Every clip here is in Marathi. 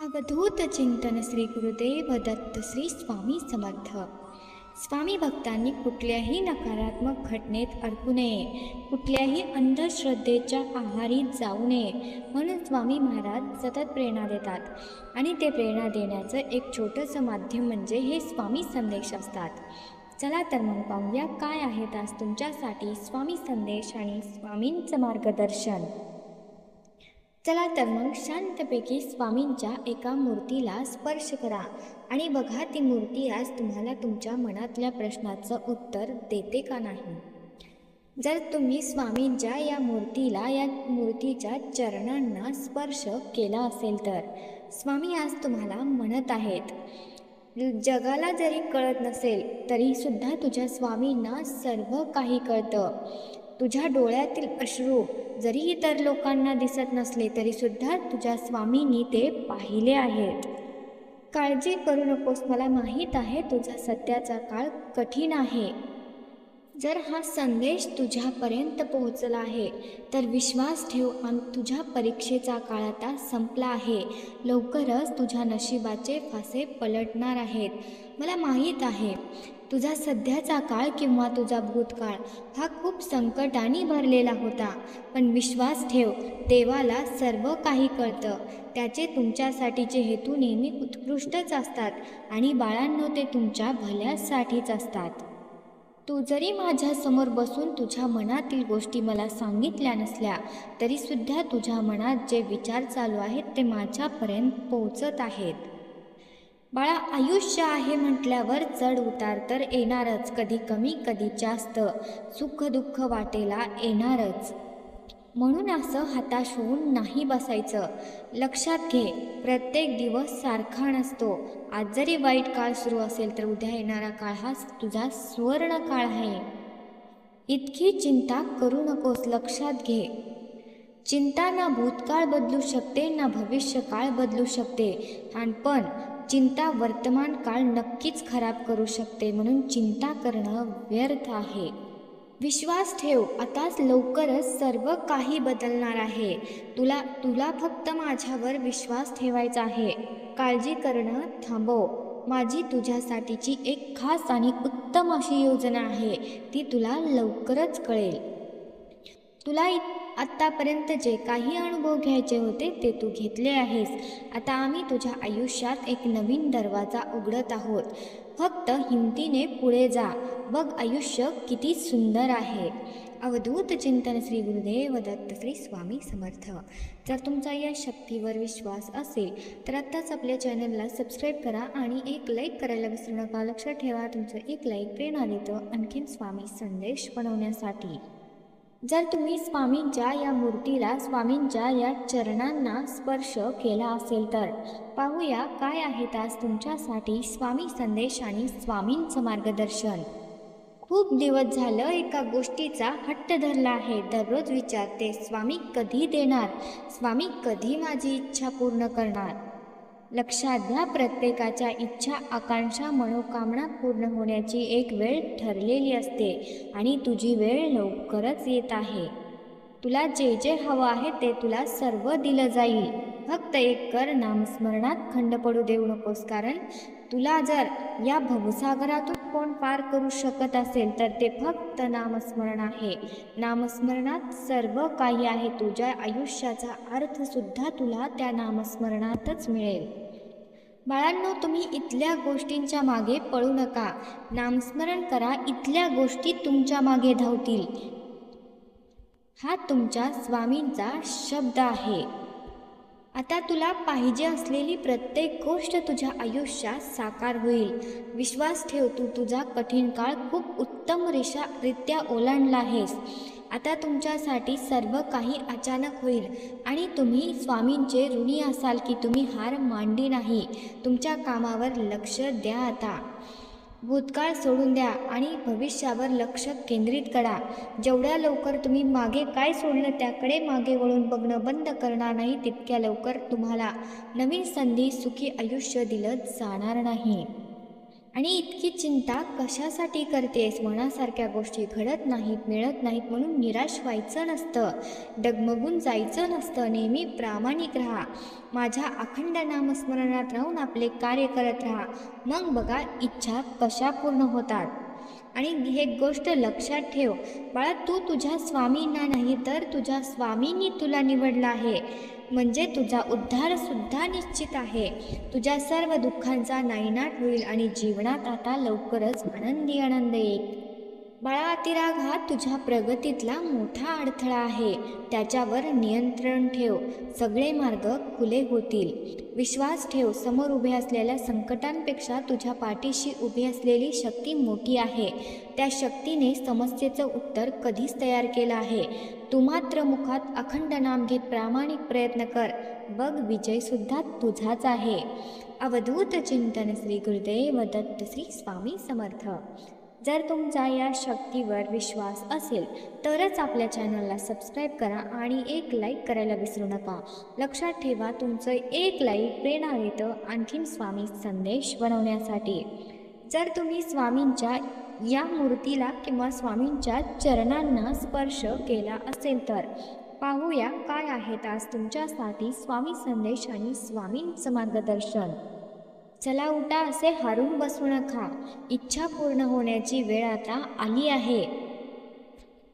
अवधूत चिंतन श्री गुरुदेव दत्त श्री स्वामी समर्थ. स्वामी भक्तांनी कुठल्याही नकारात्मक घटनेत अडकू नये कुठल्याही अंधश्रद्धेच्या आहारी जाऊ नये म्हणून स्वामी महाराज सतत प्रेरणा देतात. आणि ते प्रेरणा देण्याचं एक छोटंसं माध्यम म्हणजे हे स्वामी संदेश असतात. चला तर मग पाहूया काय आहेत आज तुमच्यासाठी स्वामी संदेश आणि स्वामींचं मार्गदर्शन. चला तर मग शांतपैकी स्वामींच्या एका मूर्तीला स्पर्श करा आणि बघा ती मूर्ती आज तुम्हाला तुमच्या मनातल्या प्रश्नाचं उत्तर देते का नाही. जर तुम्ही स्वामींच्या या मूर्तीला या मूर्तीच्या चरणांना स्पर्श केला असेल तर स्वामी आज तुम्हाला म्हणत आहेत जगाला जरी कळत नसेल तरीसुद्धा तुझ्या स्वामींना सर्व काही कळतं. तुझ्या डोळ्यातील अश्रू जरी इतर लोकांना दिसत नसले तरीसुद्धा तुझ्या स्वामींनी ते पाहिले आहेत. काळजी करू नकोस मला माहीत आहे तुझा सध्याचा काळ कठीण आहे. जर हा संदेश तुझ्यापर्यंत पोहोचला आहे तर विश्वास ठेव आम तुझ्या परीक्षेचा काळ आता संपला आहे. लवकरच तुझ्या नशिबाचे फासे पलटणार आहेत. मला माहीत आहे तुझा सध्याचा काळ किंवा तुझा भूतकाळ हा खूप संकटाने भरलेला होता. पण विश्वास ठेव देवाला सर्व काही कळतं. त्याचे तुमच्यासाठीचे हेतू नेहमी उत्कृष्टच असतात आणि बाळांनो ते तुमच्या भल्यासाठीच असतात. तू जरी माझ्यासमोर बसून तुझ्या मनातील गोष्टी मला सांगितल्या नसल्या तरीसुद्धा तुझ्या मनात जे विचार चालू आहेत ते माझ्यापर्यंत पोहोचत आहेत. बाळा आयुष्य आहे म्हटल्यावर चढ उतार तर येणारच कधी कमी कधी जास्त. सुख दुःख वाटेला येणारच. म्हणून असं हताश होऊन नाही बसायचं. लक्षात घे प्रत्येक दिवस सारखा नसतो. आज जरी वाईट काळ सुरू असेल तर उद्या येणारा काळ हा तुझा सुवर्ण काळ आहे. इतकी चिंता करू नकोस लक्षात घे. चिंता ना भूतकाळ बदलू शकते ना भविष्य काळ बदलू शकते. आणि पण चिंता वर्तमान काळ नक्कीच खराब करू शकते म्हणून चिंता करणं व्यर्थ आहे. विश्वास ठेव आताच लवकरच सर्व काही बदलणार आहे. तुला तुला फक्त माझ्यावर विश्वास ठेवायचा आहे. काळजी करणं थांबव. माझी तुझ्यासाठीची एक खास आणि उत्तम अशी योजना आहे. ती तुला लवकरच कळेल. तुला आत्तापर्यंत जे काही अनुभव घ्यायचे होते ते तू घेतले आहेस. आता आम्ही तुझ्या आयुष्यात एक नवीन दरवाजा उघडत आहोत. फक्त हिमतीने पुढे जा. बघ आयुष्य किती सुंदर आहे. अवधूत चिंतन श्री गुरुदेव दत्त श्री स्वामी समर्थ. जर तुमचा या शक्तीवर विश्वास असेल तर आत्ताच आपल्या चॅनलला सबस्क्राईब करा आणि एक लाईक करायला विसरू नका. लक्षात ठेवा तुमचं एक लाईक प्रेरणा देतं आणखीन स्वामी संदेश बनवण्यासाठी. जर तुम्ही स्वामींच्या या मूर्तीला स्वामींच्या या चरणांना स्पर्श केला असेल तर पाहूया काय आहेत आज तुमच्यासाठी स्वामी संदेश आणि स्वामींचं मार्गदर्शन. खूप दिवस झालं एका गोष्टीचा हट्ट धरला आहे. दररोज विचारते स्वामी कधी देणार? स्वामी कधी माझी इच्छा पूर्ण करणार? लक्षात घ्या प्रत्येकाच्या इच्छा आकांक्षा मनोकामना पूर्ण होण्याची एक वेळ ठरलेली असते आणि तुझी वेळ लवकरच येत आहे. तुला जे जे हवं आहे ते तुला सर्व दिलं जाईल. फक्त एक कर नामस्मरणात खंड पडू देऊ नकोस. कारण तुला जर या भवसागरातून कोण पार करू शकत असेल तर ते फक्त नामस्मरण आहे. नामस्मरणात सर्व काही आहे. तुझ्या आयुष्याचा अर्थसुद्धा तुला त्या नामस्मरणातच मिळेल. बाळांनो तुम्ही इथल्या गोष्टींच्या मागे पळू नका. नामस्मरण करा. इथल्या गोष्टी तुमच्या मागे धावतील. हा तुमच्या स्वामींचा शब्द आहे. आता तुला पाहिजे असलेली प्रत्येक गोष्ट तुझ्या आयुष्यात साकार होईल. विश्वास ठेव तू तुझा कठीण काळ खूप उत्तम रिशा रित्या ओलांडला आहेस. आता तुमच्यासाठी सर्व काही अचानक होईल आणि तुम्ही स्वामींचे ऋणी असाल की तुम्ही हार मांडली नाही. तुमच्या कामावर लक्ष द्या आता. भूतकाळ सोडून द्या आणि भविष्यावर लक्ष केंद्रित करा. जेवढ्या लवकर तुम्ही मागे काय सोडलं त्याकडे मागे वळून बघणं बंद करणार नाही तितक्या लवकर तुम्हाला नवीन संधी सुखी आयुष्य दिलं जाणार नाही. आणि इतकी चिंता कशासाठी करतेस? मनासारख्या गोष्टी घडत नाहीत मिळत नाहीत म्हणून निराश व्हायचं नसतं. डगमगून जायचं नसतं. नेहमी प्रामाणिक राहा. माझ्या अखंड नामस्मरणात राहून आपले कार्य करत राहा. मग बघा इच्छा कशा पूर्ण होतात. आणि हे गोष्ट लक्षात ठेव. बाळा तू तुझ्या स्वामींना नाही तर तुझ्या स्वामींनी तुला निवडलं आहे. म्हणजे तुझा उद्धारसुद्धा निश्चित आहे. तुझ्या सर्व दुःखांचा नायनाट होईल आणि जीवनात आता लवकरच आनंदी आनंद येईल. बाळा अतिराग हा तुझ्या प्रगतीतला मोठा अडथळा आहे. त्याच्यावर नियंत्रण ठेव. सगळे मार्ग खुले होतील. विश्वास ठेव. समोर उभे असलेल्या संकटांपेक्षा तुझ्या पाठीशी उभी असलेली शक्ती मोठी आहे. त्या शक्तीने समस्येचं उत्तर कधीच तयार केलं आहे. तू मात्र मुखात अखंड नाम घेत प्रामाणिक प्रयत्न कर. बघ विजयसुद्धा तुझाच आहे. अवधूत चिंतन श्री गुरुदेव दत्त श्री स्वामी समर्थ. जर तुमचा या शक्तीवर विश्वास असेल तरच आपल्या चॅनलला सबस्क्राईब करा आणि एक लाईक करायला विसरू नका. लक्षात ठेवा तुमचं एक लाईक प्रेरणा देतं आणखीन स्वामी संदेश बनवण्यासाठी. जर तुम्ही स्वामींच्या या मूर्तीला किंवा स्वामींच्या चरणांना स्पर्श केला असेल तर पाहूया काय आहेत आज तुमच्यासाठी स्वामी संदेश आणि स्वामींचं मार्गदर्शन. चला उठा असे हारून बसू नका. इच्छा पूर्ण होण्याची वेळ आता आली आहे.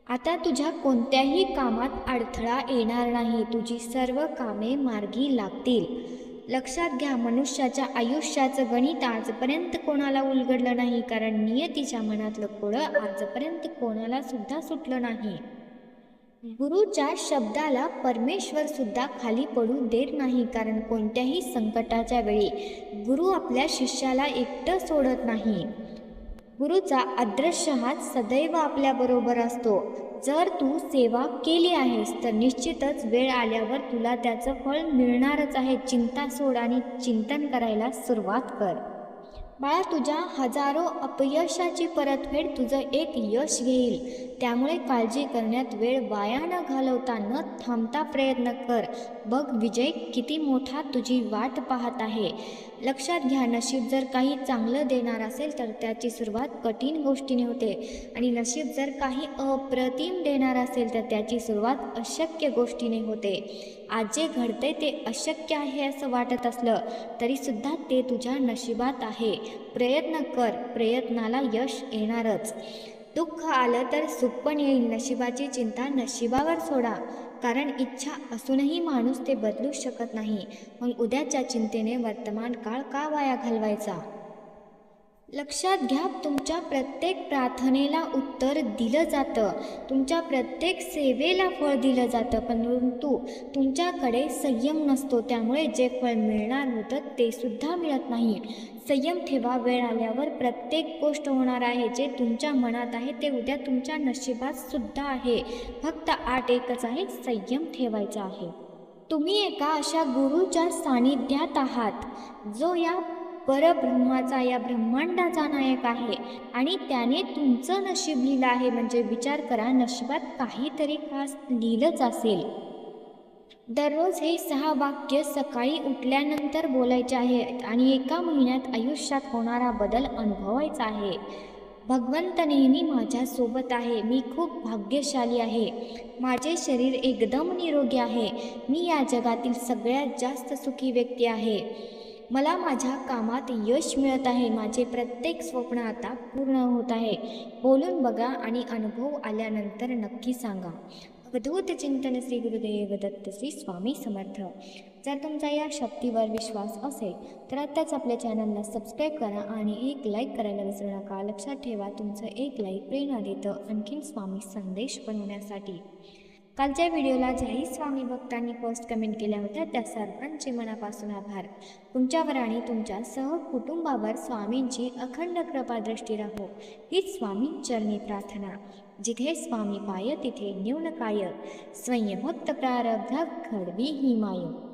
आता तुझ्या कोणत्याही कामात अडथळा येणार नाही. तुझी सर्व कामे मार्गी लागतील. लक्षात घ्या मनुष्याच्या आयुष्याचं गणित आजपर्यंत कोणाला उलगडलं नाही. कारण नियतीच्या मनातलं कोळं आजपर्यंत कोणाला सुद्धा सुटलं नाही. गुरुच्या शब्दाला परमेश्वर सुद्धा खाली पडू देत नाही कारण कोणत्याही संकटाच्या वेळी गुरु आपल्या शिष्याला एकटं सोडत नाही. गुरुचा अदृश्य हात सदैव आपल्याबरोबर असतो. जर तू सेवा केली आहेस तर निश्चितच वेळ आल्यावर तुला त्याचं फळ मिळणारच आहे. चिंता सोड आणि चिंतन करायला सुरुवात कर. बाळा तुझ्या हजारो अपयशाची परतफेड तुझं एक यश घेईल. त्यामुळे काळजी करण्यात वेळ वाया न घालवता न थांबता प्रयत्न कर. बघ विजय किती मोठा तुझी वाट पाहत आहे. लक्षात घ्या नशीब जर काही चांगलं देणार असेल तर त्याची सुरुवात कठीण गोष्टीने होते. आणि नशीब जर काही अप्रतिम देणार असेल तर त्याची सुरुवात अशक्य गोष्टीने होते. आज जे घडते ते अशक्य आहे असं वाटत असलं तरीसुद्धा ते तुझ्या नशिबात आहे. प्रयत्न कर प्रयत्नाला यश येणारच. दुःख आलं तर सुख पण येईल नशिबाची चिंता नशिबावर सोडा. कारण इच्छा असूनही माणूस ते बदलू शकत नाही. मग उद्याच्या चिंतेने वर्तमान काळ का वाया घालवायचा? लक्षात घ्या तुमच्या प्रत्येक प्रार्थनेला उत्तर दिलं जातं. तुमच्या प्रत्येक सेवेला फळ दिलं जातं. परंतु तुमच्याकडे संयम नसतो. त्यामुळे जे फळ मिळणार होतं ते सुद्धा मिळत नाही. संयम ठेवा. वेळ आल्यावर प्रत्येक गोष्ट होणार आहे. जे तुमच्या मनात आहे ते उद्या तुमच्या नशिबात सुद्धा आहे. फक्त आठ एकच आहे. संयम ठेवायचा आहे. तुम्ही एका अशा गुरुच्या सानिध्यात आहात जो या परब्रह्माचा या ब्रह्मांडाचा नायक आहे. आणि त्याने तुमचं नशीब लिहिलं आहे. म्हणजे विचार करा नशिबात काहीतरी खास लिहिलंच असेल. दररोज हे सहा वाक्य सकाळी उठल्यानंतर बोलायचे आहेत आणि एका महिन्यात आयुष्यात होणारा बदल अनुभवायचा आहे. भगवंत नेहमी माझ्यासोबत आहे. मी खूप भाग्यशाली आहे. माझे शरीर एकदम निरोगी आहे. मी या जगातील सगळ्यात जास्त सुखी व्यक्ती आहे. मला माझ्या कामात यश मिळत आहे. माझे प्रत्येक स्वप्न आता पूर्ण होत आहे. बोलून बघा आणि अनुभव आल्यानंतर नक्की सांगा. अवधूत चिंतन श्री गुरुदेव दत्त श्री स्वामी समर्थ. जर तुमचा या शक्तीवर विश्वास असेल तर आत्ताच आपल्या चॅनलला सबस्क्राईब करा आणि एक लाईक करायला विसरू नका. लक्षात ठेवा तुमचं एक लाईक प्रेरणा देतं आणखीन स्वामी संदेश बनवण्यासाठी. कालच्या व्हिडिओला ज्याही स्वामी भक्तांनी पोस्ट कमेंट केल्या होत्या. त्या सर्वांचे मनापासून आभार. तुमच्यावर आणि तुमच्या सह कुटुंबावर स्वामींची अखंड कृपादृष्टी राहो. हीच स्वामी चरणी प्रार्थना. जिथे स्वामी पाय तिथे न्यून काय स्वयंभक्त प्रारब्ध खडवी ही माय